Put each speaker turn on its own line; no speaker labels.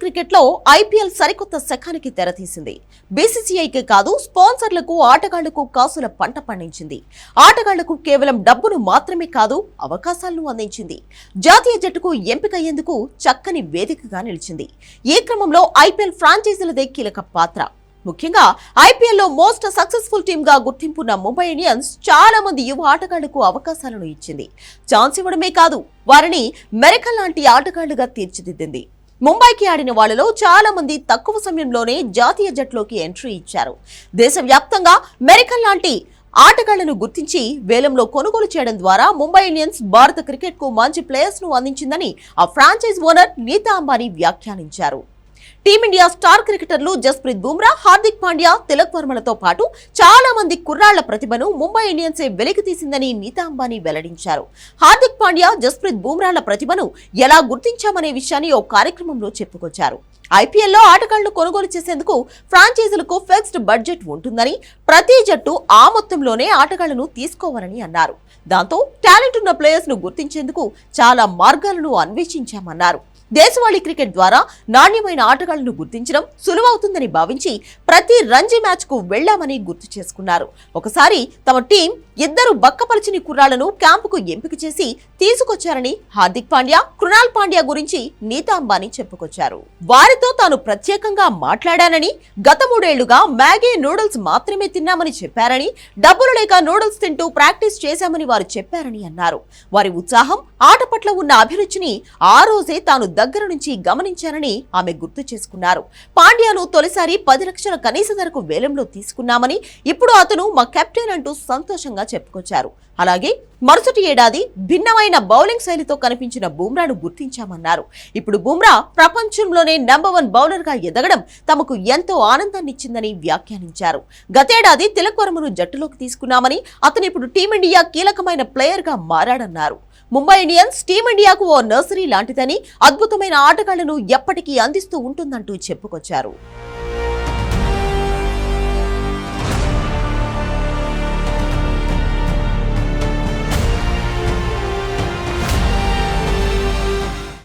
క్రికెట్లో ఐపీఎల్ సరికొత్త శకానికి తెరతీసింది. బీసీసీఐకి కాదు స్పాన్సర్లకు ఆటగాళ్ళకు కాసుల పంట పండించింది. ఆటగాళ్ళకు కేవలం డబ్బును మాత్రమే కాదు అవకాశాలను అందించింది. జాతీయ జట్టుకు ఎంపికయ్యేందుకు చక్కని వేదికగా నిలిచింది. ఈ క్రమంలో ఐపీఎల్ ఫ్రాంచైజీలదే కీలక పాత్ర? ముఖ్యంగా ఐపీఎల్లో మోస్ట్ సక్సెస్ఫుల్ టీమ్గా గుర్తింపున్న ముంబై ఇండియన్స్ చాలా మంది యువ ఆటగాళ్ళకు అవకాశాలను ఇచ్చింది. ఛాన్స్ ఇవ్వడమే కాదు వారిని మెరకల్ లాంటి ఆటగాళ్ళుగా తీర్చిదిద్దింది. ముంబైకి ఆడిన వాళ్ళలో చాలా మంది తక్కువ సమయంలోనే జాతీయ జట్లోకి ఎంట్రీ ఇచ్చారు. దేశవ్యాప్తంగా మెరికల్ లాంటి ఆటగాళ్ళను గుర్తించి వేలంలో కొనుగోలు చేయడం ద్వారా ముంబై ఇండియన్స్ భారత క్రికెట్కు మంచి ప్లేయర్స్ను అందించిందని ఆ ఫ్రాంచైజ్ ఓనర్ నీతా అంబానీ వ్యాఖ్యానించారు. టీమిండియా స్టార్ క్రికెటర్లు జస్ప్రీత్ బుమ్రా హార్దిక్ పాండ్యా తిలక్ వర్మలతో పాటు చాలా మంది కుర్రాళ్ళ ప్రతిభను ముంబై ఇండియన్సే వెలికితీసిందని నీతా అంబానీ వెల్లడించారు. హార్దిక్ పాండ్యా జస్ప్రీత్ బుమ్రాల ప్రతిభను ఎలా గుర్తించామనే విషయాన్ని ఓ కార్యక్రమంలో చెప్పుకొచ్చారు. ఐపీఎల్లో ఆటగాళ్ళు కొనుగోలు చేసేందుకు ఫ్రాంచైజీలకు ఫిక్స్డ్ బడ్జెట్ ఉంటుందని ప్రతి జట్టు ఆ మొత్తంలోనే ఆటగాళ్ళను తీసుకోవాలని అన్నారు. దాంతో టాలెంట్ ఉన్న ప్లేయర్స్ను గుర్తించేందుకు చాలా మార్గాలను అన్వేషించామన్నారు. దేశవాళీ క్రికెట్ ద్వారా నాణ్యమైన ఆటగాళ్ళను గుర్తించడం సులువవుతుందని భావించి ప్రతి రంజీ మ్యాచ్కు వెళ్ళామని గుర్తు చేసుకున్నారు. ఒకసారి తమ టీం ఇద్దరు బక్కపరిచిని కుర్రాళ్ళను క్యాంపుకు ఎంపిక చేసి తీసుకొచ్చారని హార్దిక్ పాండ్యా కృణాల్ పాండ్యా గురించి నీతా అంబానీ చెప్పుకొచ్చారు. వారితో తాను ప్రత్యేకంగా మాట్లాడానని గత మూడేళ్ళుగా మ్యాగీ నూడిల్స్ మాత్రమే తిన్నామని చెప్పారని డబ్బులు లేక నూడిల్స్ తింటూ ప్రాక్టీస్ చేశామని వారు చెప్పారని అన్నారు. వారి ఉత్సాహం ఆట పట్ల ఉన్న అభిరుచిని ఆ రోజే తాను దగ్గర నుంచి గమనించానని ఆమె గుర్తు చేసుకున్నారు. పాండ్యాను తొలిసారి పది లక్షల కనీస ధరకు వేలంలో తీసుకున్నామని ఇప్పుడు అతను మా కెప్టెన్ అంటూ సంతోషంగా చెప్పుకొచ్చారు. అలాగే మరుసటి ఏడాది భిన్నమైన బౌలింగ్ శైలితో కనిపించిన బుమ్రాను గుర్తించామన్నారు. ఇప్పుడు బుమ్రా ప్రపంచంలోనే నంబర్ వన్ బౌలర్గా ఎదగడం తమకు ఎంతో ఆనందాన్నిచ్చిందని వ్యాఖ్యానించారు. గతేడాది తిలక్ వర్మను జట్టులోకి తీసుకున్నామని అతను ఇప్పుడు టీమిండియా కీలకమైన ప్లేయర్గా మారాడన్నారు. ముంబై ఇండియన్స్ టీమిండియాకు ఓ నర్సరీ లాంటిదని అద్భుతమైన ఆటగాళ్ళను ఎప్పటికీ అందిస్తూ ఉంటుందంటూ చెప్పుకొచ్చారు.